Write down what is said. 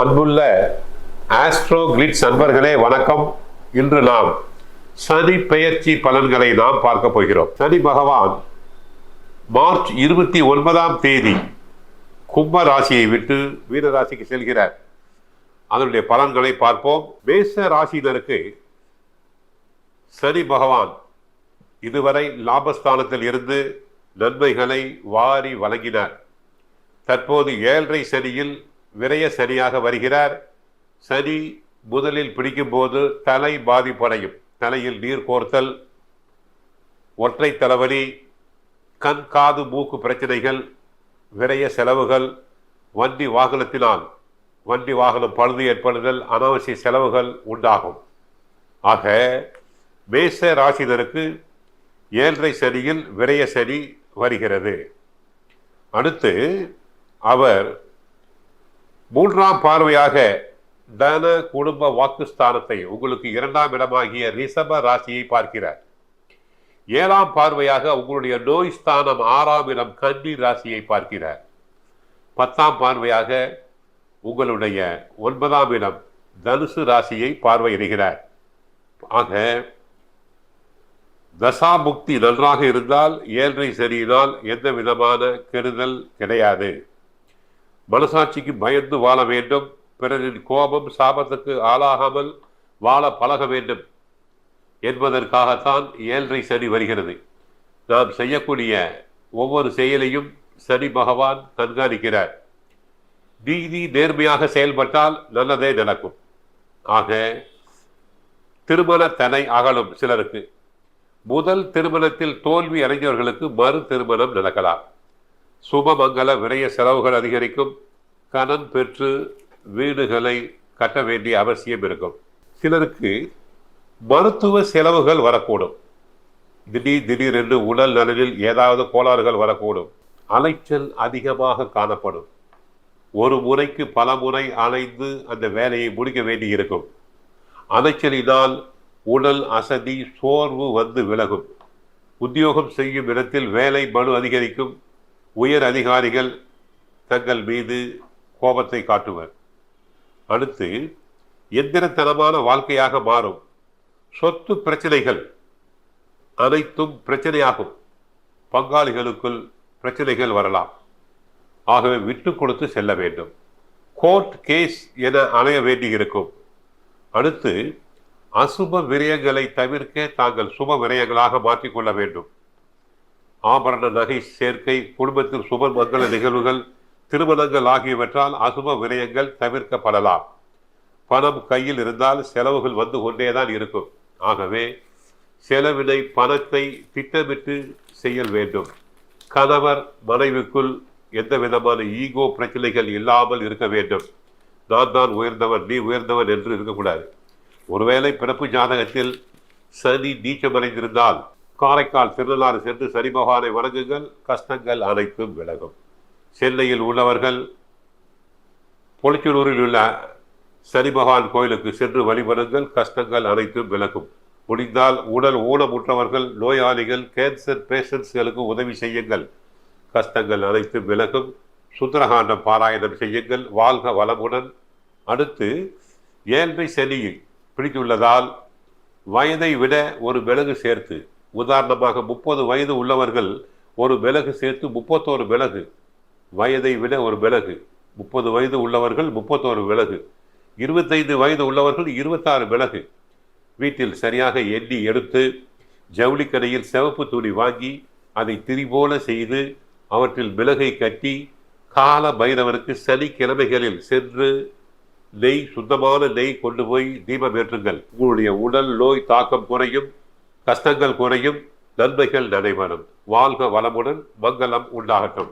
அன்புள்ள astro glitz அன்பர்களே வணக்கம். இன்று நாம் சனி பெயர்ச்சி பலன்களை நாம் பார்க்க போகிறோம். சனி பகவான் மார்ச் இருபத்தி ஒன்பதாம் தேதி கும்ப ராசியை விட்டு வீரராசிக்கு செல்கிறார். அதனுடைய பலன்களை பார்ப்போம். மேச ராசியினருக்கு சனி பகவான் இதுவரை லாபஸ்தானத்தில் இருந்து நன்மைகளை வாரி வழங்கினார். தற்போது ஏழரை சனியில் விரய சனியாக வருகிறார். சனி முதலில் பிடிக்கும்போது தலை பாதிப்படையும். தலையில் நீர் கோர்த்தல் ஒற்றை தலைவலி கண் காது மூக்கு பிரச்சனைகள் விரய செலவுகள் வண்டி வாகனத்தினால் வண்டி வாகனம் பழுது ஏற்படுதல் அனாவசிய செலவுகள் உண்டாகும். ஆக மேச ராசினருக்கு ஏழரை சனியில் விரய சனி வருகிறது. அடுத்து அவர் மூன்றாம் பார்வையாக தன குடும்ப வாக்குஸ்தானத்தை உங்களுக்கு இரண்டாம் இடமாகிய ரிஷப ராசியை பார்க்கிறார். ஏழாம் பார்வையாக உங்களுடைய நோய் ஸ்தானம் ஆறாம் இடம் கன்னி ராசியை பார்க்கிறார். பத்தாம் பார்வையாக உங்களுடைய ஒன்பதாம் இடம் தனுசு ராசியை பார்வையிடுகிறார். ஆக தசாமுக்தி நன்றாக இருந்தால் ஏழ்மை சரியினால் எந்த விதமான கெடுதல் கிடையாது. மனசாட்சிக்கு பயந்து வாழ வேண்டும். பிறரின் கோபம் சாபத்துக்கு ஆளாகாமல் வாழ பழக வேண்டும். என்பதற்காகத்தான் ஏழரை சனி வருகிறது. நாம் செய்யக்கூடிய ஒவ்வொரு செயலையும் சனி பகவான் கண்காணிக்கிறார். நீதி நேர்மையாக செயல்பட்டால் நல்லதே நடக்கும். ஆக திருமண தனை அகலும் சிலருக்கு. முதல் திருமணத்தில் தோல்வி அடைஞ்சவர்களுக்கு மறு திருமணம் நடக்கலாம். சுபமங்கல விரய செலவுகள் அதிகரிக்கும். கடன் பெற்று வீடுகளை கட்ட வேண்டிய அவசியம் இருக்கும். சிலருக்கு மருத்துவ செலவுகள் வரக்கூடும். திடீர் திடீரென்று உடல் நலனில் ஏதாவது கோளாறுகள் வரக்கூடும். அலைச்சல் அதிகமாக காணப்படும். ஒரு முறைக்கு பல முறை அலைந்து அந்த வேலையை முடிக்க வேண்டி இருக்கும் அலைச்சலினால் உடல் அசதி சோர்வு வந்து விலகும். உத்தியோகம் செய்யும் இடத்தில் வேலை மனு அதிகரிக்கும். உயர் அதிகாரிகள் தங்கள் மீது கோபத்தை காட்டுவர். அடுத்து எந்திரத்தனமான வாழ்க்கையாக மாறும். சொத்து பிரச்சனைகள் அனைத்தும் பிரச்சனையாகும். பங்காளிகளுக்குள் பிரச்சனைகள் வரலாம். ஆகவே விட்டு கொடுத்து செல்ல வேண்டும். கோர்ட் கேஸ் என அலைய வேண்டியிருக்கும். அடுத்து அசுப விரயங்களை தவிர்க்க தாங்கள் சுப விரயங்களாக மாற்றிக்கொள்ள வேண்டும். ஆபரண நகை சேர்க்கை குடும்பத்தில் சுப மங்கள நிகழ்வுகள் திருமணங்கள் ஆகியவற்றால் அசுப விரயங்கள் தவிர்க்கப்படலாம். பணம் கையில் இருந்தால் செலவுகள் வந்து கொண்டேதான் இருக்கும். ஆகவே செலவினை பணத்தை திட்டமிட்டு செய்யல் வேண்டும். கணவர் மனைவிக்குள் எந்த விதமான ஈகோ பிரச்சனைகள் இல்லாமல் இருக்க வேண்டும். நான் தான் உயர்ந்தவன் நீ உயர்ந்தவன் என்று இருக்கக்கூடாது. ஒருவேளை பிறப்பு ஜாதகத்தில் சனி நீச்சமடைந்திருந்தால் காரைக்கால் திருநள்ளாறு சென்று சரிமகானை வணங்குங்கள். கஷ்டங்கள் அனைத்தும் விலகும். சென்னையில் உள்ளவர்கள் பொலிச்சூரில் உள்ள சனி கோயிலுக்கு சென்று வழிபடுங்கள். கஷ்டங்கள் அனைத்தும் விலகும். முடிந்தால் உடல் ஊனமுற்றவர்கள் நோயாளிகள் கேன்சர் பேஷண்ட்ஸ்களுக்கு உதவி செய்யுங்கள். கஷ்டங்கள் அனைத்தும் விலகும். சுந்தரகாண்டம் பாராயணம் செய்யுங்கள். வாழ்க வளமுடன். அடுத்து ஏழ்மை சனியில் பிடித்துள்ளதால் வயதை விட ஒரு மிளகு சேர்த்து உதாரணமாக முப்பது வயது உள்ளவர்கள் ஒரு மிளகு சேர்த்து முப்பத்தோரு மிளகு வயதை விட ஒரு மிளகு. முப்பது வயது உள்ளவர்கள் முப்பத்தோரு விலகு இருபத்தைந்து வயது உள்ளவர்கள் இருபத்தாறு விலகு வீட்டில் சரியாக எண்ணி எடுத்து ஜவுளிக்கடையில் சிவப்பு துணி வாங்கி அதை திரிபோல செய்து அவற்றில் மிளகை கட்டி கால பைரவருக்கு சனிக்கிழமைகளில் சென்று நெய் சுத்தமான நெய் கொண்டு போய் தீபம் ஏற்றுங்கள். உங்களுடைய உடல் நோய் தாக்கம் குறையும். கஷ்டங்கள் குறையும் நன்மைகள் நடைபெறும் வாழ்க வளமுடன் மங்களம் உண்டாகட்டும்.